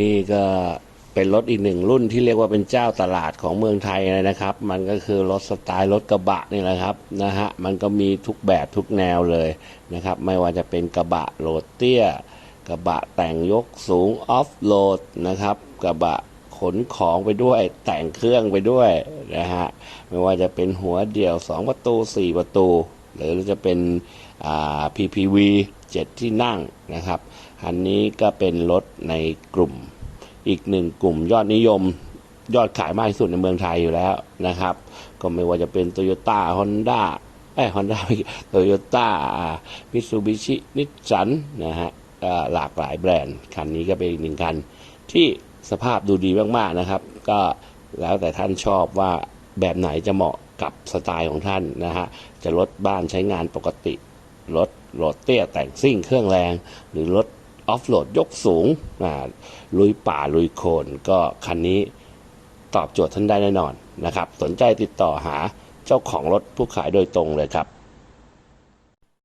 นี่ก็เป็นรถอีกหนึ่งรุ่นที่เรียกว่าเป็นเจ้าตลาดของเมืองไทยเลยนะครับ มันก็คือรถสไตล์รถกระบะนี่แหละครับนะฮะมันก็มีทุกแบบทุกแนวเลยนะครับ ไม่ว่าจะเป็นกระบะโหลดเตี้ย กระบะแต่งยกสูงออฟโหลดนะครับ กระบะขนของไปด้วยแต่งเครื่องไปด้วยนะฮะไม่ว่าจะเป็นหัวเดี่ยว 2 ประตู 4 ประตู หรือจะเป็น PPV 7 ที่นั่งนะครับ อันนี้ก็เป็นรถในกลุ่มอีกหนึ่งกลุ่มยอดนิยมยอดขายมากที่สุดในเมืองไทยอยู่แล้วนะครับ ก็ไม่ว่าจะเป็นโตโยต้าฮอนด้าไอ้ฮอนด้าโตโยต้ามิตซูบิชินิสสันนะฮะหลากหลายแบรนด์ คันนี้ก็เป็นอีกหนึ่งคัน ที่สภาพดูดีมาก ๆ นะครับ ก็แล้วแต่ท่านชอบว่าแบบไหนจะเหมาะ กับสไตล์ของท่านนะฮะจะรถบ้านใช้งานปกติรถโหลดเตี้ยแต่งซิ่งเครื่องแรง หรือรถออฟโหลดยกสูงลุยป่าลุยโคลนก็คันนี้ตอบโจทย์ท่านได้แน่นอนนะครับ สนใจติดต่อหาเจ้าของรถผู้ขายโดยตรงเลยครับ